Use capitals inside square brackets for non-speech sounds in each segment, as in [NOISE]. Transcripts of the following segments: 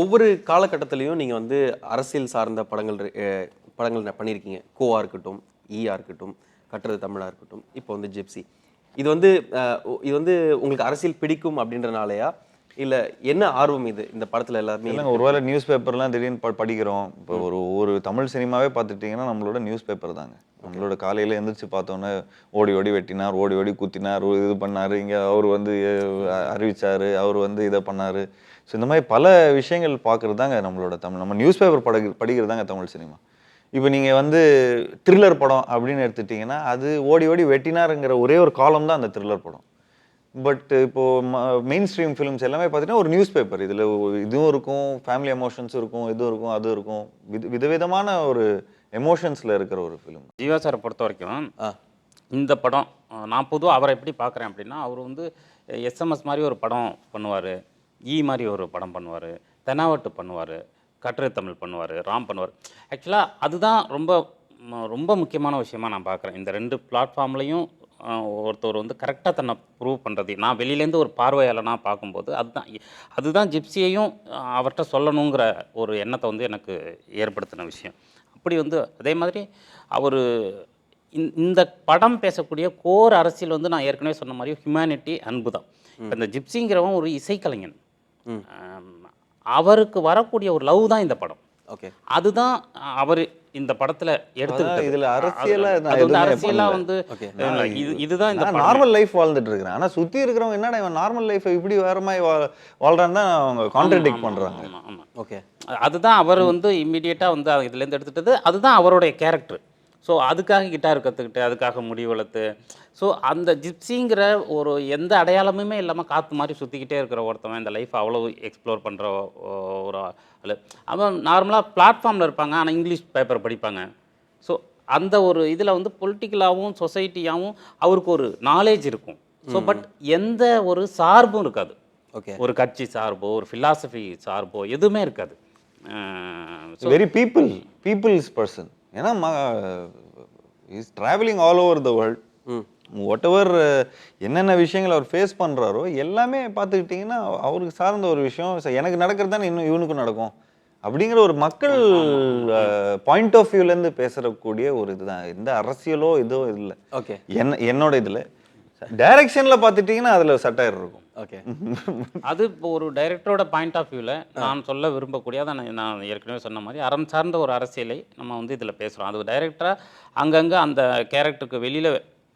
ஒவ்வொரு காலகட்டத்திலையும் நீங்கள் வந்து அரசியல் சார்ந்த படங்கள் படங்கள் பண்ணியிருக்கீங்க. கோவா இருக்கட்டும் ஈயா இருக்கட்டும் கட்டுறது தமிழாக இருக்கட்டும் இப்போ வந்து ஜிப்சி. இது வந்து இது வந்து உங்களுக்கு அரசியல் பிடிக்கும் அப்படின்றனாலயா? இல்லை என்ன ஆர்வம் இது இந்த படத்தில் எல்லாருமே? இல்லைங்க ஒருவேளை நியூஸ் பேப்பர்லாம் திடீர்னு படிக்கிறோம். இப்போ ஒரு ஒரு தமிழ் சினிமாவே பார்த்துட்டிங்கன்னா நம்மளோட நியூஸ் பேப்பர் தாங்க நம்மளோட காலையில் எந்திரிச்சு பார்த்தோன்னே ஓடி ஓடி வெட்டினார் ஓடி ஓடி குத்தினார் இது பண்ணார் இங்கே அவர் வந்து அஹ், அறிவிச்சாரு அவர் வந்து இதை பண்ணாரு. ஸோ இந்த மாதிரி பல விஷயங்கள் பார்க்குறது தாங்க நம்மளோட தமிழ் நம்ம நியூஸ் பேப்பர் படி படிக்கிறது தாங்க தமிழ் சினிமா. இப்போ நீங்கள் வந்து த்ரில்லர் படம் அப்படின்னு எடுத்துட்டிங்கன்னா அது ஓடி ஓடி வெட்டினாருங்கிற ஒரே ஒரு காலம் தான் அந்த த்ரில்லர் படம். பட் இப்போ மெயின் ஸ்ட்ரீம் ஃபிலிம்ஸ் எல்லாமே பார்த்தீங்கன்னா ஒரு நியூஸ் பேப்பர் இதில் இதுவும் இருக்கும் ஃபேமிலி எமோஷன்ஸும் இருக்கும் இதுவும் இருக்கும் அதுவும் இருக்கும். வித விதவிதமான ஒரு எமோஷன்ஸில் இருக்கிற ஒரு ஃபிலிம் ஜீவா சாரை பொறுத்த வரைக்கும் இந்த படம் நான் பொதுவாக அவரை எப்படி பார்க்குறேன் அப்படின்னா அவர் வந்து எஸ்எம்எஸ் மாதிரி ஒரு படம் பண்ணுவார் ஈ மாதிரி ஒரு படம் பண்ணுவார் தெனாவட்டு பண்ணுவார் கட்டுரை தமிழ் பண்ணுவார் ராம் பண்ணுவார். ஆக்சுவலாக அதுதான் ரொம்ப ரொம்ப முக்கியமான விஷயமா நான் பார்க்குறேன். இந்த ரெண்டு பிளாட்ஃபார்ம்லையும் ஒருத்தர் வந்து கரெக்டாக தன்னை ப்ரூவ் பண்ணுறது நான் வெளியிலேருந்து ஒரு பார்வையாளனாக பார்க்கும்போது அதுதான் அதுதான் ஜிப்சியையும் அவர்கிட்ட சொல்லணுங்கிற ஒரு எண்ணத்தை வந்து எனக்கு ஏற்படுத்தின விஷயம். அப்படி வந்து அதே மாதிரி அவர் இந்த படம் பேசக்கூடிய கோர் அரசியல் வந்து நான் ஏற்கனவே சொன்ன மாதிரி ஹியூமனிட்டி அன்பு தான் இப்ப இந்த ஜிப்சிங்கிறவன் ஒரு இசைக்கலைஞன். அவருக்கு வரக்கூடிய ஒரு லவ் தான் இந்த படம். ஓகே. அதுதான் அவர் இந்த படத்துல எடுத்துக்கிட்டது. இதுல அரசியலா அரசியலா. வந்து இதுதான் இந்த. நார்மல் லைஃப் வாழ்ந்துட்டு இருக்கிறேன் ஆனால் சுற்றி இருக்கிறவங்க என்னடா இவன் நார்மல் லைஃப்பை இப்படி வேற மாதிரி வாழ்றான்னு தான் அவங்க கான்ட்ரடிக்ட் ஆமா. ஓகே அதுதான் அவர் வந்து இம்மிடியேட்டாக வந்து அது இதுலேருந்து எடுத்துட்டது அதுதான் அவருடைய கேரக்டர் ஸோ அதுக்காக கிட்டார் கற்றுக்கிட்டு அதுக்காக முடி வளர்த்து. ஸோ அந்த ஜிப்சிங்கிற ஒரு எந்த அடையாளமுமே இல்லாமல் காற்று மாதிரி சுற்றிக்கிட்டே இருக்கிற ஒருத்தவன் இந்த லைஃப் அவ்வளோ எக்ஸ்ப்ளோர் பண்ணுற ஒரு ஆள். அவன் நார்மலாக பிளாட்ஃபார்மில் இருப்பாங்க ஆனால் இங்கிலீஷ் பேப்பர் படிப்பாங்க. ஸோ அந்த ஒரு இதில் வந்து பொலிட்டிக்கலாகவும் சொசைட்டியாகவும் அவருக்கு ஒரு நாலேஜ் இருக்கும். ஸோ பட் எந்த ஒரு சார்பும் இருக்காது. ஓகே. ஒரு கட்சி சார்போ ஒரு ஃபிலாசபி சார்போ எதுவுமே இருக்காது. வெரி பீப்புள் பீப்புள்ஸ் பர்சன் ஏன்னா is travelling all over the world whatever என்னென்ன விஷயங்கள் அவர் ஃபேஸ் பண்ணுறாரோ எல்லாமே பார்த்துக்கிட்டிங்கன்னா அவருக்கு சார்ந்த ஒரு விஷயம் ச- எனக்கு நடக்கிறது தானே இன்னும் இவனுக்கும் நடக்கும். அப்படிங்கிற ஒரு மக்கள் பாயிண்ட் ஆஃப் வியூலேருந்து பேசுறக்கூடிய ஒரு இதுதான். எந்த அரசியலோ இதோ இல்லை. ஓகே. என்ன என்னோட இதில் டைரக்ஷனில் பார்த்துட்டிங்கன்னா அதில் சட்டையர் இருக்கும். ஓகே அது இப்போ ஒரு டைரக்டரோட பாயிண்ட் ஆஃப் வியூவில் நான் சொல்ல விரும்பக்கூடிய நான் ஏற்கனவே சொன்ன மாதிரி அறம் சார்ந்த ஒரு அரசியலை நம்ம வந்து இதில் பேசுகிறோம் அது டைரக்டராக அங்கங்கே அந்த கேரக்டருக்கு வெளியில்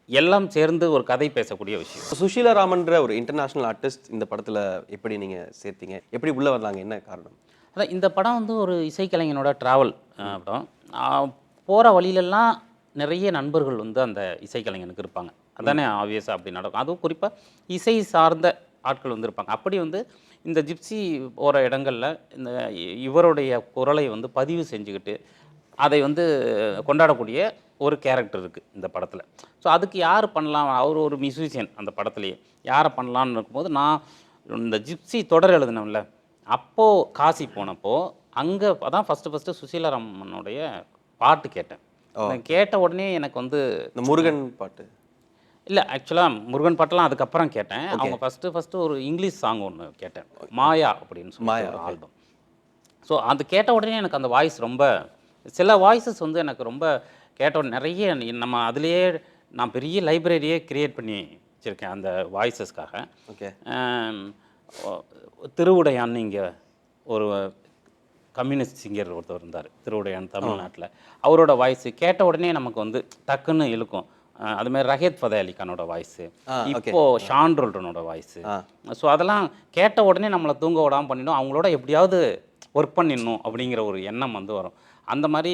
எல்லாம் சேர்ந்து ஒரு கதை பேசக்கூடிய விஷயம். சுஷீலா ராமன்ற ஒரு இன்டர்நேஷனல் ஆர்டிஸ்ட் இந்த படத்துல எப்படி நீங்க சேர்த்தீங்க? எப்படி உள்ள வந்தாங்க? என்ன காரணம்? அதான் இந்த படம் வந்து ஒரு இசைக்கலைஞனோட ட்ராவல் படம். போகிற வழியிலெல்லாம் நிறைய நண்பர்கள் வந்து அந்த இசைக்கலைஞனுக்கு இருப்பாங்க. அதானே ஆப்வியஸாக அப்படி நடக்கும். அதுவும் குறிப்பாக இசை சார்ந்த ஆட்கள் வந்து இருப்பாங்க அப்படி வந்து இந்த ஜிப்சி போகிற இடங்களில் இந்த இவருடைய குரலை வந்து பதிவு செஞ்சுக்கிட்டு அதை வந்து கொண்டாடக்கூடிய ஒரு கேரக்டர் இருக்குது இந்த படத்தில். ஸோ அதுக்கு யார் பண்ணலாம்? அவர் ஒரு மியூசிஷியன் அந்த படத்துலேயே. யாரை பண்ணலான்னு இருக்கும்போது நான் இந்த ஜிப்சி தொடர் எழுதினோம்ல அப்போது காசி போனப்போ அங்கே அதான் ஃபஸ்ட்டு ஃபஸ்ட்டு சுசீலாராமனுடைய பாட்டு கேட்டேன். கேட்ட உடனே எனக்கு வந்து இந்த முருகன் பாட்டு. இல்லை ஆக்சுவலாக முருகன் பாட்டெல்லாம் அதுக்கப்புறம் கேட்டேன். அவங்க ஃபஸ்ட்டு ஃபஸ்ட்டு ஒரு இங்கிலீஷ் சாங் ஒன்று கேட்டேன். மாயா அப்படின்னு சொல்லி மாயா, ஒரு ஆல்பம் ஸோ அது கேட்ட உடனே எனக்கு அந்த வாய்ஸ் ரொம்ப சில வாய்ஸஸ் வந்து எனக்கு ரொம்ப கேட்ட உடனே நிறைய நம்ம அதுலேயே நான் பெரிய லைப்ரரியே கிரியேட் பண்ணி வச்சுருக்கேன் அந்த வாய்ஸஸ்க்காக ஓகே திருவுடையான்னு இங்கே ஒரு கம்யூனிஸ்ட் சிங்கர் ஒருத்தர் இருந்தார். திருவுடையான் தமிழ்நாட்டில். அவரோட வாய்ஸ் கேட்ட உடனே நமக்கு வந்து டக்குன்னு இழுக்கும். அஹ் அது மாதிரி ரஹேத் ஃபதே அலி கானோட வாய்ஸு. இப்போ ஷான் ரோல்டனோட வாய்ஸு ஸோ அதெல்லாம் கேட்ட உடனே நம்மளை தூங்க விடாமல் பண்ணிடும் அவங்களோட எப்படியாவது ஒர்க் பண்ணிடணும் அப்படிங்கிற ஒரு எண்ணம் வந்து வரும். அந்த மாதிரி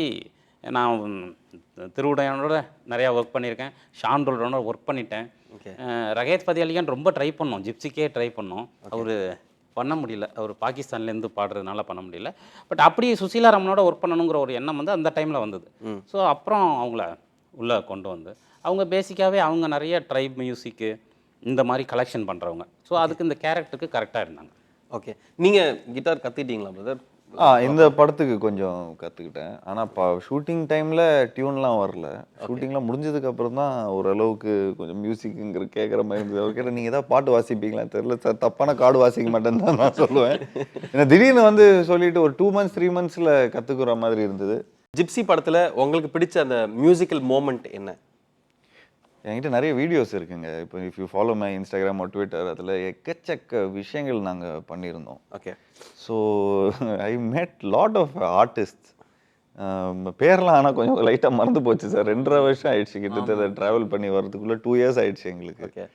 நான் திருவுடையானோட நிறையா ஒர்க் பண்ணியிருக்கேன். ஷான் ரோல்டனோட ஒர்க் பண்ணிட்டேன். ரகேத் ஃபதே அலிகான் ரொம்ப ட்ரை பண்ணோம். ஜிப்சிக்கே ட்ரை பண்ணோம். அவர் பண்ண முடியல. அவர் பாகிஸ்தான்லேருந்து பாடுறதுனால பண்ண முடியல. பட் அப்படியே சுசீலா ரமனோட ஒர்க் பண்ணணுங்கிற ஒரு எண்ணம் வந்து அந்த டைமில் வந்தது. ஸோ அப்புறம் அவங்கள உள்ளே கொண்டு வந்து அவங்க பேசிக்காகவே அவங்க நிறைய ட்ரைப் மியூசிக்கு இந்த மாதிரி கலெக்ஷன் பண்ணுறவங்க ஸோ அதுக்கு இந்த கேரக்டருக்கு கரெக்டாக இருந்தாங்க. ஓகே நீங்க கிட்டார் கத்துக்கிட்டீங்களா பிரதர் ஆ இந்த படத்துக்கு கொஞ்சம் கற்றுக்கிட்டேன் ஆனால் இப்போ ஷூட்டிங் டைமில் டியூன்லாம் வரல. ஷூட்டிங்லாம் முடிஞ்சதுக்கு அப்புறம் தான் ஓரளவுக்கு கொஞ்சம் மியூசிக்குங்கிற கேட்குற மாதிரி இருந்தது. அவர் கேட்ட நீங்கள் ஏதாவது பாட்டு வாசிப்பீங்களா? தெரியல சார். தப்பான கார்டு வாசிக்க மாட்டேன்னு தான் நான் சொல்லுவேன். ஏன்னா திடீர்னு வந்து சொல்லிட்டு ஒரு டூ மந்த்ஸ் த்ரீ மந்த்ஸில் கற்றுக்குற மாதிரி இருந்தது. ஜிப்சி படத்துல உங்களுக்கு பிடிச்ச அந்த மியூசிக்கல் மோமெண்ட் என்ன? என்கிட்ட நிறைய வீடியோஸ் இருக்குங்க. இப்போ if you follow my Instagram Twitter அதில் எக்கச்சக்க விஷயங்கள் நாங்கள் பண்ணியிருந்தோம். Okay so I met lot of artist பேர்லாம் ஆனால் கொஞ்சம் லைட்டாக மறந்து போச்சு சார். ரெண்டரை வருஷம் ஆயிடுச்சு கிட்டத்தட்ட ட்ராவல் பண்ணி வர்றதுக்குள்ளே டூ இயர்ஸ் ஆயிடுச்சு எங்களுக்கு. ஓகே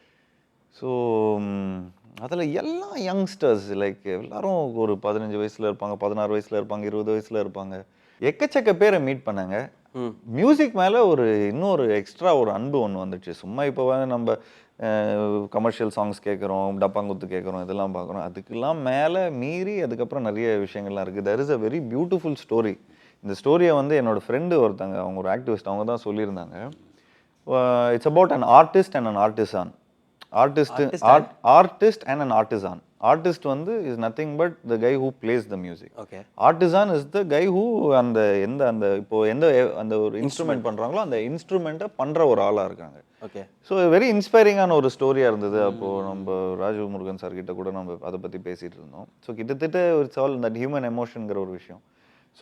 ஸோ அதில் எல்லா யங்ஸ்டர்ஸ் லைக் எல்லாரும் ஒரு பதினஞ்சு வயசில் இருப்பாங்க பதினாறு வயசில் இருப்பாங்க இருபது வயசில் இருப்பாங்க. எக்கச்சக்க பேரை மீட் பண்ணாங்க. மியூசிக் மேலே ஒரு இன்னொரு எக்ஸ்ட்ரா ஒரு அன்பு ஒன்று வந்துச்சு. சும்மா இப்போ வந்து நம்ம கமர்ஷியல் சாங்ஸ் கேட்குறோம் டப்பாங்குத்து கேட்குறோம் இதெல்லாம் பார்க்குறோம் அதுக்கெல்லாம் மேலே மீறி அதுக்கப்புறம் நிறைய விஷயங்கள்லாம் இருக்குது there is a very beautiful story இந்த ஸ்டோரியை வந்து என்னோட ஃப்ரெண்டு ஒருத்தங்க அவங்க ஒரு ஆக்டிவிஸ்ட் அவங்க தான் சொல்லியிருந்தாங்க. It's about an artist and an artisan artist art artist and an artisan artist வந்து is nothing but the guy who plays the music okay artisan is the guy who அந்த எந்த அந்த இப்போ எந்த அந்த ஒரு இன்ஸ்ட்ருமெண்ட் பண்றாங்களோ அந்த இன்ஸ்ட்ருமெண்ட்டை பண்ற ஒரு ஆளா இருக்காங்க. ஓகே ஸோ வெரி இன்ஸ்பைரிங்கான ஒரு ஸ்டோரியா இருந்தது. அப்போ நம்ம ராஜீவ் முருகன் சார் கிட்ட கூட நம்ம அதை பத்தி பேசிட்டு இருந்தோம். ஸோ கிட்டத்தட்ட ஒரு சால் தட் ஹியூமன் எமோஷனுங்கிற ஒரு விஷயம்.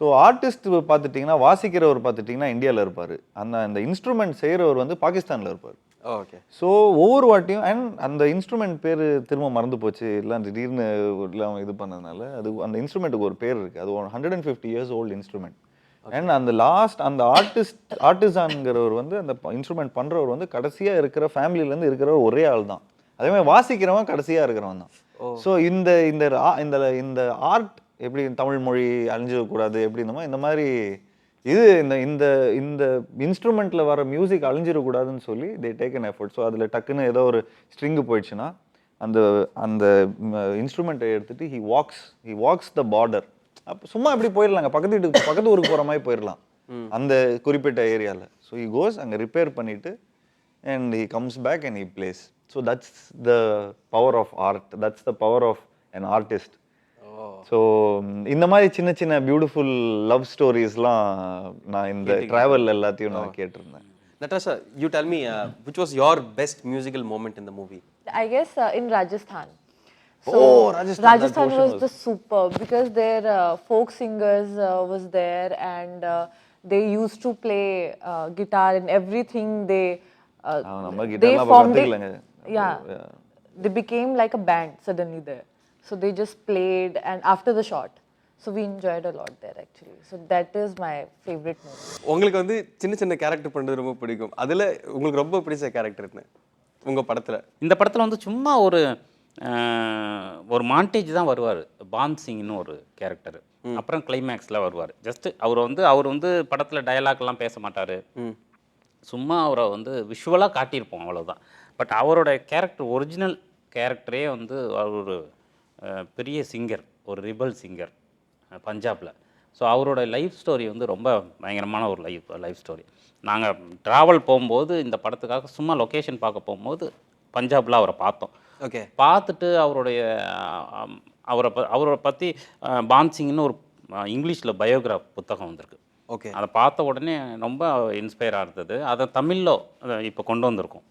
ஸோ ஆர்டிஸ்ட் பார்த்துட்டிங்கன்னா வாசிக்கிறவர் பார்த்துட்டிங்கன்னா இந்தியாவில் இருப்பார். அந்த அந்த இன்ஸ்ட்ருமெண்ட் செய்கிறவர் வந்து பாகிஸ்தானில் இருப்பார். ஓகே ஸோ ஒவ்வொரு வாட்டியும் அண்ட் அந்த இன்ஸ்ட்ருமெண்ட் பேர் திரும்ப மறந்து போச்சு. எல்லாம் திடீர்னு எல்லாம் இது பண்ணதுனால அது அந்த இன்ஸ்ட்ருமெண்ட்டுக்கு ஒரு பேர் இருக்குது அது hundred and fifty years old instrument and அந்த லாஸ்ட் அந்த ஆர்டிஸ்ட் ஆர்டிசான்ங்கிறவர் வந்து அந்த இன்ஸ்ட்ருமெண்ட் பண்ணுறவர் வந்து கடைசியாக இருக்கிற ஃபேமிலியிலேருந்து இருக்கிறவர் ஒரே ஆள் தான். அதே மாதிரி வாசிக்கிறவன் கடைசியாக இருக்கிறவன் தான். ஸோ இந்த இந்த இந்த இந்த ஆர்ட் எப்படி தமிழ் மொழி அழிஞ்சிடக்கூடாது எப்படி இந்த மாதிரி இந்த மாதிரி இது இந்த இந்த இந்த இன்ஸ்ட்ருமெண்ட்டில் வர மியூசிக் அழிஞ்சிடக்கூடாதுன்னு சொல்லி they take an effort so அதில் டக்குன்னு ஏதோ ஒரு ஸ்ட்ரிங்கு போயிடுச்சுன்னா அந்த அந்த இன்ஸ்ட்ருமெண்ட்டை எடுத்துட்டு he walks he walks the border அப்போ சும்மா இப்படி போயிடலாங்க. பக்கத்து வீட்டுக்கு பக்கத்து ஊருக்கு போகிற மாதிரி போயிடலாம். அந்த குறிப்பிட்ட ஏரியாவில் ஸோ ஹி கோஸ் அங்கே ரிப்பேர் பண்ணிவிட்டு and he comes back and he plays so that's the power of art that's the power of an artist so இந்த மாதிரி சின்ன சின்ன பியூட்டிஃபுல் லவ் ஸ்டோரிஸ்லாம் நான் இந்த ட்ராவல் எல்லாத்தையும் நான் கேட்டிருந்தேன் Natasha, you tell me, uh, which was your best musical moment in the movie? I guess uh, in Rajasthan. Oh, Rajasthan, that Rajasthan portion was, was- the superb because their uh, folk singers uh, was there and uh, they used to play uh, guitar and everything. They uh, ஆ, நம்ம they guitar-லாம் அப்ப formed it- கத்துக்கலங்க. Yeah, Yeah. they became like a band suddenly there. So they just played and after the shot. So we enjoyed a lot there actually. So that is my favorite moment. உங்களுக்கு வந்து சின்ன சின்ன character பண்றது ரொம்ப பிடிக்கும். அதுல உங்களுக்கு ரொம்ப பிடிச்ச கேரக்டர் என்ன? உங்க படத்துல. இந்த படத்தில் வந்து சும்மா ஒரு அஹ், ஒரு மாண்டேஜ் தான் வருவார். பான் சிங்னு ஒரு கேரக்டர் அப்புறம் கிளைமேக்ஸில் வருவார். ஜஸ்ட் அவர் வந்து அவர் வந்து படத்தில் டயலாக்லாம் பேச மாட்டார். ம். சும்மா அவரை வந்து விஷுவலாக காட்டியிருப்போம் அவ்வளவுதான். பட் அவரோட கேரக்டர் ஒரிஜினல் கேரக்டரே வந்து அவர் ஒரு பெரிய சிங்கர் ஒரு ரிபல் சிங்கர் பஞ்சாபில். ஸோ அவரோட லைஃப் ஸ்டோரி வந்து ரொம்ப பயங்கரமான ஒரு லைஃப் லைஃப் ஸ்டோரி நாங்கள் ட்ராவல் போகும்போது இந்த படத்துக்காக சும்மா லொக்கேஷன் பார்க்க போகும்போது பஞ்சாபில் அவரை பார்த்தோம். ஓகே பார்த்துட்டு அவருடைய அவரை ப அவரை பற்றி பான் சிங்னு ஒரு இங்கிலீஷில் பயோகிராஃப் புத்தகம் வந்திருக்கு. ஓகே அதை பார்த்த உடனே ரொம்ப இன்ஸ்பயராக இருந்தது. அதை தமிழில் இப்போ கொண்டு வந்திருக்கோம்.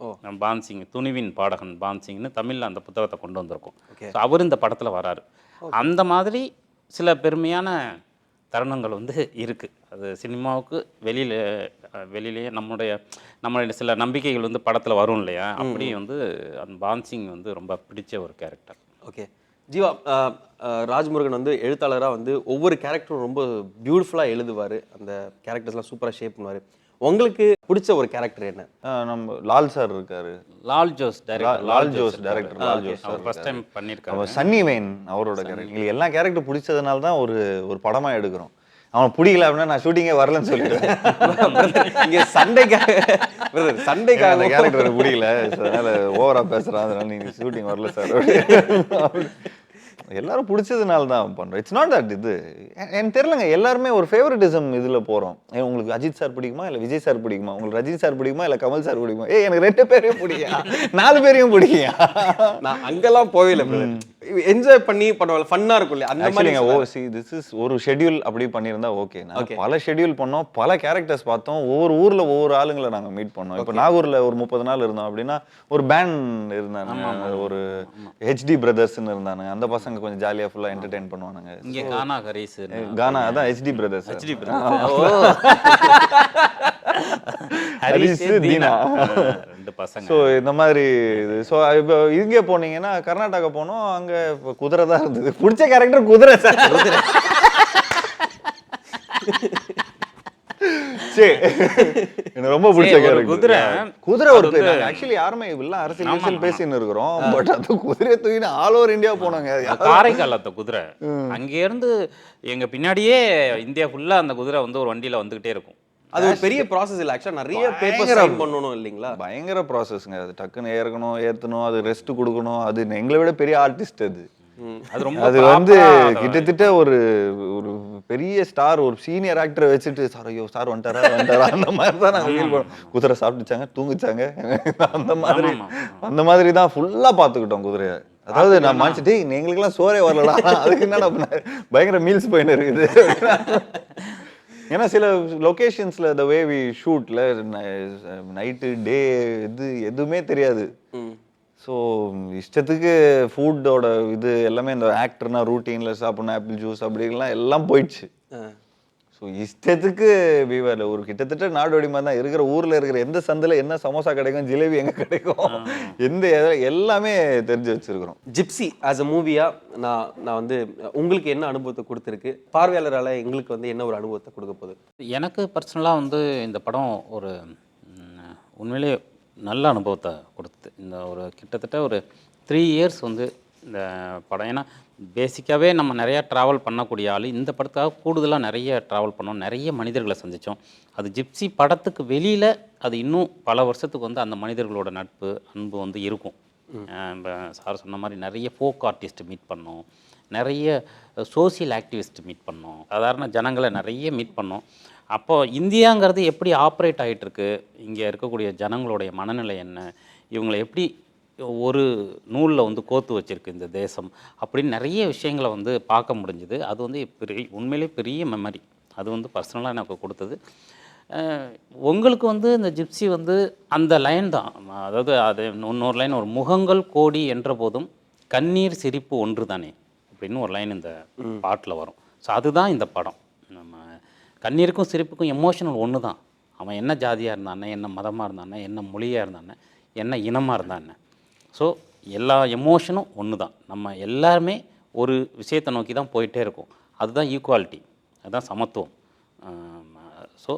ஓ. நம்ம பான் சிங் துணிவின் பாடகன் பான் சிங்னு தமிழில் அந்த புத்தகத்தை கொண்டு வந்திருக்கோம். ஸோ அவர் இந்த படத்தில் வராரு. அந்த மாதிரி சில பெருமையான தருணங்கள் வந்து இருக்குது அது சினிமாவுக்கு வெளியில் வெளியிலேயே நம்முடைய நம்மளுடைய சில நம்பிக்கைகள் வந்து படத்தில் வரும் இல்லையா? அப்படி வந்து அந்த பான் சிங் வந்து ரொம்ப பிடிச்ச ஒரு கேரக்டர் ஓகே. ஜீவா ராஜ்முருகன் வந்து எழுத்தாளராக வந்து ஒவ்வொரு கேரக்டரும் ரொம்ப பியூட்டிஃபுல்லாக எழுதுவார். அந்த கேரக்டர்ஸ்லாம் சூப்பராக ஷேப் பண்ணுவார். உங்களுக்கு பிடிச்ச ஒரு கேரக்டர் என்ன? நம்ம லால் சார் இருக்காரு. லால் ஜோஸ் டைரக்டர் லால் ஜோஸ் டைரக்டர் லால் ஜோஸ் அவர் ஃபர்ஸ்ட் டைம் பண்ணியிருக்காரு. அவன் சன்னி வெயின் அவரோட கேரக்டர் எங்களுக்கு எல்லா கேரக்டர் பிடிச்சதுனால தான் ஒரு ஒரு படமா எடுக்கிறோம். அவன் பிடிக்கல அப்படின்னா நான் ஷூட்டிங்கே வரலன்னு சொல்லிடுவேன். [LAUGHS] இங்கே சண்டைக்காக brother, அந்த சண்டைக்காக கேரக்டர் எனக்கு பிடிக்கல அதனால ஓவரா பேசுறான். அதனால நீங்க ஷூட்டிங் வரல சார் [LAUGHS] எல்லாரும் பிடிச்சதுனால தான் பண்றோம் இட்ஸ் நாட் தட் இது எனக்கு தெரியலங்க எல்லாருமே ஒரு ஃபேவரட்டிசம் இதுல போறோம். ஏ, உங்களுக்கு அஜித் சார் பிடிக்குமா? இல்ல விஜய் சார் பிடிக்குமா? உங்களுக்கு ரஜினி சார் பிடிக்குமா? இல்ல கமல் சார் பிடிக்குமா? ஏய் எனக்கு ரெண்டு பேரையும் பிடிக்கும் நாலு பேரையும் பிடிக்கும் நான் அங்கெல்லாம் போகல. என்ஜாய் பண்ணி பண்ணுவாங்க ஃபன்னா இருக்கும் இல்லையா? அந்த மாதிரி ஓ சி திஸ் இஸ் ஒரு ஷெட்யூல் அப்படி பண்ணியிருந்தா ஓகே நாங்கள் பல ஷெட்யூல் பண்ணோம் பல கேரக்டர்ஸ் பார்த்தோம். ஒவ்வொரு ஊர்ல ஒவ்வொரு ஆளுங்களை நாங்க மீட் பண்ணோம். இப்போ நாகூர்ல ஒரு முப்பது நாள் இருந்தோம் அப்படின்னா ஒரு பேண்ட் இருந்தாங்க ஒரு ஹெச்டி பிரதர்ஸ்னு இருந்தாங்க அந்த பசங்க கொஞ்சம் ஜாலியா ஃபுல்லா என்டர்டெயின் பண்ணுவானுங்க. இங்கே கானா ஹரீஸ் கானா அதான் HD brothers HD Harish, Dheena. ரெண்டு பசங்க. ஸோ இந்த மாதிரி இது. ஸோ இப்போ இங்கே போனீங்கன்னா கர்நாடகா போனோம் அங்கே குதிரை தான் இருந்தது. பிடிச்ச கேரக்டர் குதிரை சார் சரி எனக்கு ரொம்ப பிடிச்ச கேரக்டர் குதிரை. குதிரை ஒரு ஆக்சுவலி யாருமே இல்ல அரசியல் அரசியல் பேசின்னு இருக்கிறோம். பட் அது குதிரையை தூக்கின்னு ஆல் ஓவர் இந்தியா போனாங்க. காரைக்கால் அந்த குதிரை. அங்கேருந்து எங்க பின்னாடியே இந்தியா ஃபுல்லா அந்த குதிரை வந்து ஒரு வண்டியில வந்துகிட்டே இருக்கும். அது ஒரு பெரிய ப்ராசஸ் இல்லை. ஆக்சுவலாக நிறைய பேப்பர் சைன் பண்ணணும் இல்லைங்களா? பயங்கர ப்ராசஸ்ங்க அது டக்குன்னு ஏறக்கணும் ஏத்தணும் அது ரெஸ்ட் கொடுக்கணும். அது எங்களை விட பெரிய ஆர்டிஸ்ட் அது. அது ரொம்ப அது வந்து கிட்டத்தட்ட ஒரு ஒரு பெரிய ஸ்டார் ஒரு சீனியர் ஆக்டரை வச்சுட்டு சார் ஐயோ சார் வந்துட்டாரா வந்துட்டாரா? அந்த மாதிரி தான் நாங்கள் ஃபீல் பண்ணோம் குதிரை சாப்பிட்டுச்சாங்க தூங்குச்சாங்க. அந்த மாதிரி அந்த மாதிரி தான் ஃபுல்லாக பார்த்துக்கிட்டோம் குதிரையை. அதாவது நான் மனுச்சுட்டு எங்களுக்கெல்லாம் சோறே வரலடா. [LAUGHS] அதுக்கு என்னடா பண்ண? பயங்கர மீல்ஸ் போயின்னு இருக்குது. [LAUGHS] ஏன்னா சில லொகேஷன்ஸ்ல த வே வி ஷூட்ல நைட்டு டே இது எதுவுமே தெரியாது. ஸோ இஷ்டத்துக்கு ஃபுட்டோட இது எல்லாமே இந்த ஆக்டர்னா ரூட்டீனில் சாப்பிடணும் ஆப்பிள் ஜூஸ் அப்படிலாம் எல்லாம் போயிடுச்சு. ஸோ இஷ்டத்துக்கு வீவரில் ஒரு கிட்டத்தட்ட நாடோடி மாதிரி தான் இருக்கிற ஊரில் இருக்கிற எந்த சந்தில் என்ன சமோசா கிடைக்கும் ஜிலேபி எங்கே கிடைக்கும் எந்த எல்லாமே தெரிஞ்சு வச்சிருக்கிறோம். ஜிப்சி ஆஸ் அ மூவியா நான் நான் வந்து உங்களுக்கு என்ன அனுபவத்தை கொடுத்துருக்கு? பார்வையாளரால எங்களுக்கு வந்து என்ன ஒரு அனுபவத்தை கொடுக்க போகுது? எனக்கு பர்சனலாக வந்து இந்த படம் ஒரு உண்மையிலே நல்ல அனுபவத்தை கொடுத்தது. இந்த ஒரு கிட்டத்தட்ட ஒரு த்ரீ இயர்ஸ் வந்து இந்த படம். ஏன்னா பேசிக்காகவே நம்ம நிறையா ட்ராவல் பண்ணக்கூடிய ஆள். இந்த படத்துக்காக கூடுதலாக நிறைய ட்ராவல் பண்ணோம். நிறைய மனிதர்களை சந்தித்தோம் அது ஜிப்சி படத்துக்கு வெளியில் அது இன்னும் பல வருஷத்துக்கு வந்து அந்த மனிதர்களோட நட்பு அன்பு வந்து இருக்கும். சார் சொன்ன மாதிரி நிறைய ஃபோக் ஆர்டிஸ்ட் மீட் பண்ணோம். நிறைய சோசியல் ஆக்டிவிஸ்ட் மீட் பண்ணோம். சாதாரண ஜனங்களை நிறைய மீட் பண்ணோம். அப்போ இந்தியாங்கிறது எப்படி ஆப்ரேட் ஆகிட்டு இருக்கு? இங்கே இருக்கக்கூடிய ஜனங்களுடைய மனநிலை என்ன? இவங்களை எப்படி ஒரு நூலில் வந்து கோத்து வச்சிருக்கு இந்த தேசம் அப்படின்னு நிறைய விஷயங்களை வந்து பார்க்க முடிஞ்சுது. அது வந்து பெரிய உண்மையிலே பெரிய மெமரி அது வந்து பர்சனலாக எனக்கு கொடுத்தது. உங்களுக்கு வந்து இந்த ஜிப்சி வந்து அந்த லைன் தான். அதாவது அது இன்னொரு லைன் ஒரு முகங்கள் கோடி என்ற போதும் கண்ணீர் சிரிப்பு ஒன்று தானே அப்படின்னு ஒரு லைன் இந்த பாட்டில் வரும். ஸோ அதுதான் இந்த படம். நம்ம கண்ணீருக்கும் சிரிப்புக்கும் எமோஷனல் ஒன்று தான் அவன் என்ன ஜாதியாக இருந்தானே என்ன மதமாக இருந்தானே என்ன மொழியாக இருந்தானே என்ன இனமாக இருந்தானே. ஸோ எல்லா எமோஷனும் ஒன்று தான் நம்ம எல்லாருமே ஒரு விஷயத்தை நோக்கி தான் போயிட்டே இருக்கோம். அதுதான் ஈக்குவாலிட்டி அதுதான் சமத்துவம். ஸோ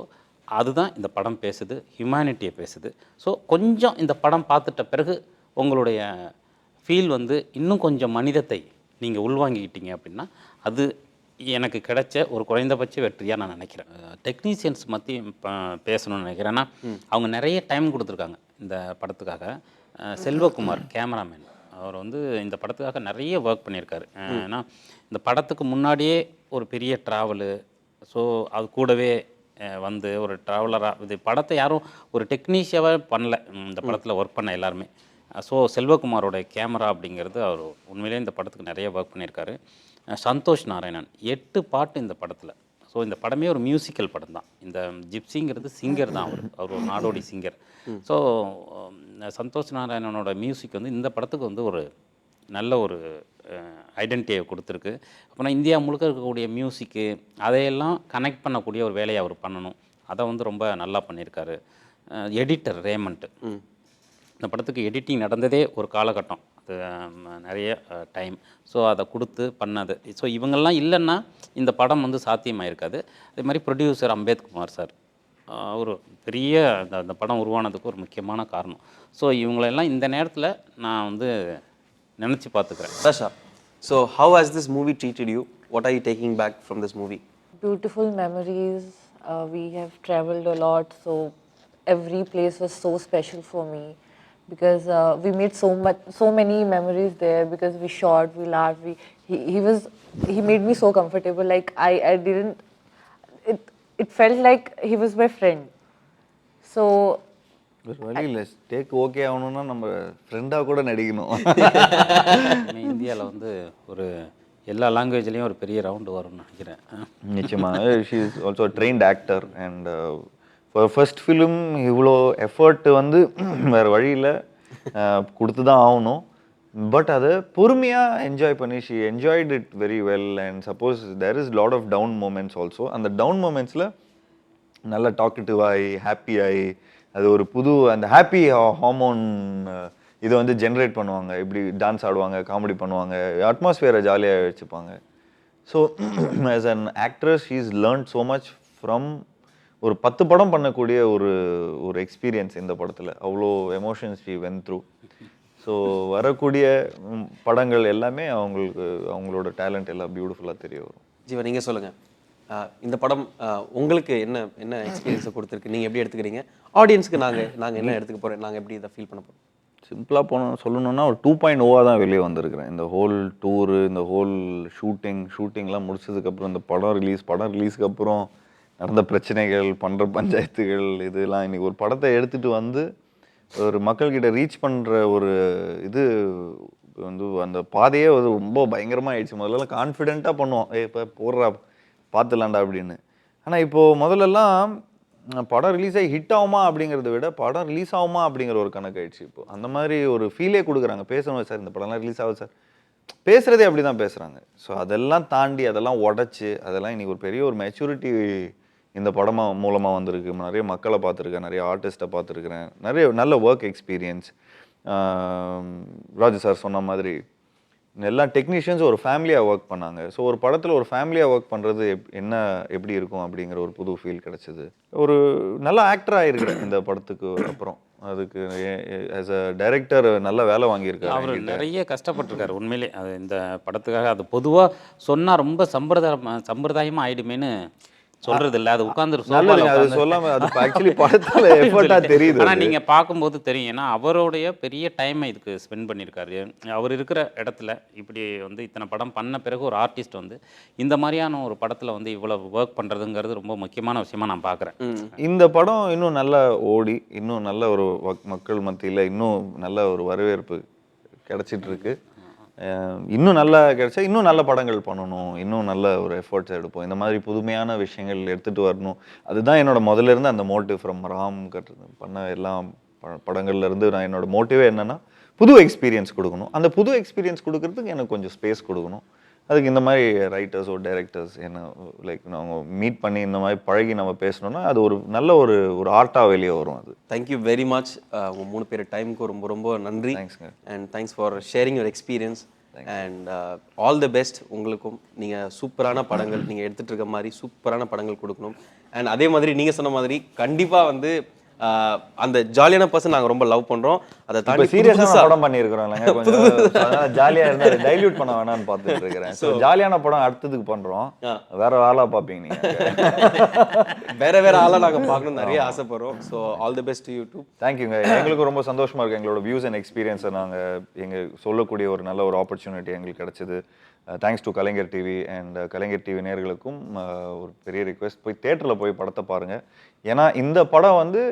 அதுதான் இந்த படம் பேசுது ஹியூமனிட்டியை பேசுது. ஸோ கொஞ்சம் இந்த படம் பார்த்துட்ட பிறகு உங்களுடைய ஃபீல் வந்து இன்னும் கொஞ்சம் மனிதத்தை நீங்கள் உள்வாங்கிக்கிட்டீங்க அப்படின்னா அது எனக்கு கிடைச்ச ஒரு குறைந்தபட்ச வெற்றியாக நான் நினைக்கிறேன். டெக்னீஷியன்ஸ் பற்றி பேசணும்னு நினைக்கிறேன்னா அவங்க நிறைய டைம் கொடுத்துருக்காங்க இந்த படத்துக்காக. செல்வகுமார் கேமராமேன். அவர் வந்து இந்த படத்துக்காக நிறைய ஒர்க் பண்ணியிருக்காரு. ஏன்னா இந்த படத்துக்கு முன்னாடியே ஒரு பெரிய ட்ராவலு ஸோ அது கூடவே வந்து ஒரு ட்ராவலராக இது படத்தை யாரும் ஒரு டெக்னீஷியாவே பண்ணல. இந்த படத்தில் ஒர்க் பண்ண எல்லாருமே. ஸோ செல்வகுமாரோட கேமரா அப்படிங்கிறது அவர் உண்மையிலேயே இந்த படத்துக்கு நிறைய ஒர்க் பண்ணியிருக்காரு. சந்தோஷ் நாராயணன் எட்டு பாட்டு இந்த படத்தில். ஸோ இந்த படமே ஒரு மியூசிக்கல் படம் தான் இந்த ஜிப்சிங்கிறது சிங்கர் தான் அவர். அவர் ஒரு நாடோடி சிங்கர். ஸோ சந்தோஷ் நாராயணனோட மியூசிக் வந்து இந்த படத்துக்கு வந்து ஒரு நல்ல ஒரு ஐடென்டிட்டியை கொடுத்துருக்கு. அப்புறம் இந்தியா முழுக்க இருக்கக்கூடிய மியூசிக்கு அதையெல்லாம் கனெக்ட் பண்ணக்கூடிய ஒரு வேலையை அவர் பண்ணணும். அதை வந்து ரொம்ப நல்லா பண்ணியிருக்காரு. எடிட்டர் ரேமண்ட்டு இந்த படத்துக்கு எடிட்டிங் நடந்ததே ஒரு காலகட்டம். அது நிறைய டைம் ஸோ அதை கொடுத்து பண்ணது. ஸோ இவங்கெல்லாம் இல்லைன்னா இந்த படம் வந்து சாத்தியமாயிருக்காது. அதே மாதிரி ப்ரொடியூசர் அம்பேத்குமார் சார். ஒரு பெரிய அந்த அந்த படம் உருவானதுக்கு ஒரு முக்கியமான காரணம் ஸோ இவங்களெல்லாம் இந்த நேரத்தில் நான் வந்து நினச்சி பார்த்துக்கிறேன் how has this movie treated you? What are you taking back from this movie? Beautiful memories. Uh, we have traveled a lot, so every place was so special for me because uh, we made so much, so many memories there because we shot, we laughed. We he, he was he made me so comfortable. Like I I didn't. It it felt like he was my friend. So வேற வழி இல்லை. Take okay ஆகணும்னா நம்ம ஃப்ரெண்டாக கூட நடிக்கணும். [LAUGHS] இந்தியாவில் வந்து ஒரு எல்லா லாங்குவேஜ்லேயும் ஒரு பெரிய ரவுண்டு வரும்னு நினைக்கிறேன். நிச்சயமாக she is also trained actor and first film இவ்வளோ எஃபர்ட் வந்து வேறு வழியில் கொடுத்து தான் ஆகணும். பட் அதை பொறுமையாக என்ஜாய் பண்ணி she enjoyed it very well and suppose there is lot of down moments also அந்த டவுன் மூமெண்ட்ஸில் நல்ல டாக்கட்டிவ் ஆகி ஹாப்பி ஆகி அது ஒரு புது அந்த ஹாப்பி ஹார்மோன் இதை வந்து ஜென்ரேட் பண்ணுவாங்க. இப்படி டான்ஸ் ஆடுவாங்க காமெடி பண்ணுவாங்க அட்மாஸ்ஃபியரை ஜாலியாக வச்சுப்பாங்க. So as an actress she's learn so much from ஒரு பத்து படம் பண்ணக்கூடிய ஒரு ஒரு எக்ஸ்பீரியன்ஸ் இந்த படத்தில். அவ்வளோ emotions she went through so வரக்கூடிய படங்கள் எல்லாமே அவங்களுக்கு அவங்களோட டேலண்ட் எல்லாம் பியூட்டிஃபுல்லாக தெரிய வரும். ஜீவா நீங்க சொல்லுங்க. அஹ் இந்த படம் உங்களுக்கு என்ன என்ன எக்ஸ்பீரியன்ஸை கொடுத்துருக்கு? நீங்க எப்படி எடுத்துக்கிறீங்க? ஆடியன்ஸ்க்கு நாங்க நாங்க என்ன எடுத்துக்க போறோம்? நாங்க எப்படி இதை ஃபீல் பண்ண போறோம்? சிம்பிளாக போன சொல்லணும்னா ஒரு டூ பாயிண்ட் ஓவாக தான் வெளியே வந்திருக்கிறேன். இந்த ஹோல் டூரு இந்த ஹோல் ஷூட்டிங் ஷூட்டிங்லாம் முடிச்சதுக்கப்புறம் இந்த படம் ரிலீஸ் படம் ரிலீஸ்க்கு அப்புறம் நடந்த பிரச்சனைகள் பண்ணுற பஞ்சாயத்துகள் இதெல்லாம் இன்னைக்கு ஒரு படத்தை எடுத்துகிட்டு வந்து ஒரு மக்கள்கிட்ட ரீச் பண்ணுற ஒரு இது வந்து அந்த பாதையே வந்து ரொம்ப பயங்கரமாக ஆயிடுச்சு. முதல்ல கான்ஃபிடென்ட்டாக பண்ணுவோம். ஏ இப்போ போடுறா பார்த்துலாம்டா அப்படின்னு. ஆனால் இப்போது முதல்லலாம் படம் ரிலீஸ் ஆகி ஹிட் ஆகுமா அப்படிங்கிறத விட படம் ரிலீஸ் ஆகுமா அப்படிங்கிற ஒரு கணக்கு ஆயிடுச்சு இப்போ. அந்த மாதிரி ஒரு ஃபீலே கொடுக்குறாங்க. பேசணும் சார் இந்த படம்லாம் ரிலீஸ் ஆகுது சார். பேசுகிறதே அப்படி தான் பேசுகிறாங்க ஸோ அதெல்லாம் தாண்டி அதெல்லாம் உடச்சி அதெல்லாம் இன்றைக்கி ஒரு பெரிய ஒரு மெச்சூரிட்டி இந்த படமாக மூலமாக வந்திருக்கு. நிறைய மக்களை பார்த்துருக்கேன் நிறைய ஆர்டிஸ்ட்டை பார்த்துருக்குறேன். நிறைய நல்ல ஒர்க் எக்ஸ்பீரியன்ஸ் ராஜு சார் சொன்ன மாதிரி. எல்லா டெக்னீஷியன்ஸ் ஒரு ஃபேமிலியாக ஒர்க் பண்ணாங்க. ஸோ ஒரு படத்தில் ஒரு ஃபேமிலியாக ஒர்க் பண்ணுறது என்ன எப்படி இருக்கும் அப்படிங்கிற ஒரு புது ஃபீல் கிடச்சிது. ஒரு நல்ல ஆக்டராக இருக்கிறேன் இந்த படத்துக்கு அப்புறம். அதுக்கு ஆஸ் அ டைரக்டர் நல்ல வேலை வாங்கியிருக்காரு அவர். நிறைய கஷ்டப்பட்டிருக்காரு உண்மையிலே. அது இந்த படத்துக்காக அது பொதுவாக சொன்னால் ரொம்ப சம்பிரதாயம் சம்பிரதாயமாக ஆயிடுமேன்னு சொல்றது இல்ல அது உட்கார்ந்து அது சொல்லாம அது ஆக்சுவலி படத்துல எஃபர்ட்டா தெரியுது ஆனா. நீங்க பார்க்கும்போது தெரியும். ஏன்னா அவருடைய பெரிய டைமை இதுக்கு ஸ்பெண்ட் பண்ணியிருக்காரு அவர் இருக்கிற இடத்துல இப்படி வந்து இத்தனை படம் பண்ண பிறகு ஒரு ஆர்டிஸ்ட் வந்து இந்த மாதிரியான ஒரு படத்துல வந்து இவ்வளவு ஒர்க் பண்றதுங்கிறது ரொம்ப முக்கியமான விஷயமா நான் பார்க்குறேன். இந்த படம் இன்னும் நல்லா ஓடி இன்னும் நல்ல ஒரு மக்கள் மத்தியில இன்னும் நல்ல ஒரு வரவேற்பு கிடைச்சிட்டு இருக்கு. இன்னும் நல்லா கிடைச்சா இன்னும் நல்ல படங்கள் பண்ணணும் இன்னும் நல்ல ஒரு எஃபர்ட்ஸ் எடுப்போம். இந்த மாதிரி புதுமையான விஷயங்கள் எடுத்துகிட்டு வரணும். அதுதான் என்னோட முதல்ல இருந்து அந்த மோட்டிவ் ஃப்ரம் ராம் கட் பண்ண எல்லா படங்கள்லேருந்து நான் என்னோட மோட்டிவே என்னென்னா புது எக்ஸ்பீரியன்ஸ் கொடுக்கணும். அந்த புது எக்ஸ்பீரியன்ஸ் கொடுக்கறதுக்கு எனக்கு கொஞ்சம் ஸ்பேஸ் கொடுக்கணும். அதுக்கு இந்த மாதிரி ரைட்டர்ஸோ டைரக்டர்ஸ் என்ன லைக் அவங்க மீட் பண்ணி இந்த மாதிரி பழகி நம்ம பேசணும்னா அது ஒரு நல்ல ஒரு ஒரு ஆர்ட்டாக வெளியே வரும் அது. தேங்க்யூ வெரி மச் உங்க மூணு பேர் டைமுக்கு ரொம்ப ரொம்ப நன்றி. Thanksங்க. And thanks for sharing your experience and all the best உங்களுக்கும். நீங்க சூப்பரான படங்கள் நீங்க எடுத்துட்டு இருக்க மாதிரி சூப்பரான படங்கள் கொடுக்கணும். அண்ட் அதே மாதிரி நீங்க சொன்ன மாதிரி கண்டிப்பா வந்து அந்த ஜாலியான பர்சன் நாங்க ரொம்ப லவ் பண்றோம். அதை தாண்டி சீரியஸாக படம் பண்ணியிருக்கிறோம் இல்லைங்க. ஜாலியாக இருந்தால் டைல்யூட் பண்ண வேணாம்னு பார்த்துட்டு இருக்கிறேன். [LAUGHS] ஸோ ஜாலியான படம் அடுத்ததுக்கு பண்ணுறோம் வேற ஆளாக பார்ப்பீங்க நீங்கள் [LAUGHS] வேற வேற ஆளா நாங்க [LAUGHS] பார்க்கணும் நிறைய ஆசைப்படுறோம். So all the best you too தேங்க்யூங்க எங்களுக்கு ரொம்ப சந்தோஷமா இருக்கு. எங்களோட வியூஸ் அண்ட் எக்ஸ்பீரியன்ஸை நாங்கள் எங்க சொல்லக்கூடிய ஒரு நல்ல ஒரு ஆப்பர்ச்சுனிட்டி எங்களுக்கு கிடைச்சது. Thanks to Kalaignar TV and Kalaignar TV நேர்களுக்கும் ஒரு பெரிய ரிக்வெஸ்ட் போய் தேட்டரில் போய் படத்தை பாருங்க. ஏன்னா இந்த படம் வந்து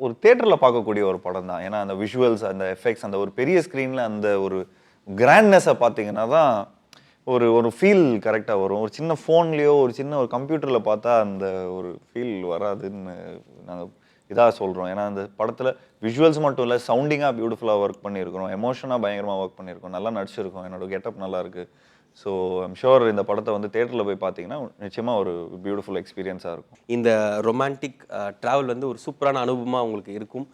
ஒரு தேட்டரில் பார்க்கக்கூடிய ஒரு படம் தான் ஏன்னா அந்த விஷுவல்ஸ் அந்த எஃபெக்ட்ஸ் அந்த ஒரு பெரிய ஸ்க்ரீனில் அந்த ஒரு கிராண்ட்னஸை பார்த்தீங்கன்னா தான் ஒரு ஒரு ஃபீல் கரெக்டாக வரும். ஒரு சின்ன ஃபோன்லேயோ ஒரு சின்ன ஒரு கம்ப்யூட்டரில் பார்த்தா அந்த ஒரு ஃபீல் வராதுன்னு நாங்கள் இதாக சொல்கிறோம் ஏன்னா அந்த படத்தில் விஷுவல்ஸ் மட்டும் இல்லை சவுண்டிங்காக பியூட்டிஃபுல்லாக ஒர்க் பண்ணியிருக்கிறோம். எமோஷனாக பயங்கரமாக ஒர்க் பண்ணியிருக்கோம் நல்லா நடிச்சிருக்கோம். என்னோட கெட்டப் நல்லாயிருக்கு ஸோ ஐம் ஷோர் இந்த படத்தை வந்து தேட்டரில் போய் பார்த்தீங்கன்னா நிச்சயமாக ஒரு பியூட்டிஃபுல் எக்ஸ்பீரியன்ஸாக இருக்கும். இந்த ரொமான்டிக் ட்ராவல் வந்து ஒரு சூப்பரான அனுபவமாக உங்களுக்கு இருக்கும்.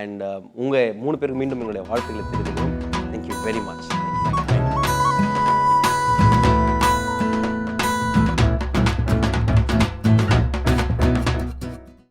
அண்ட் உங்கள் மூணு பேருக்கு மீண்டும் எங்களுடைய வாழ்த்துக்களை தெரிவிக்கிறோம் தேங்க்யூ வெரி மச்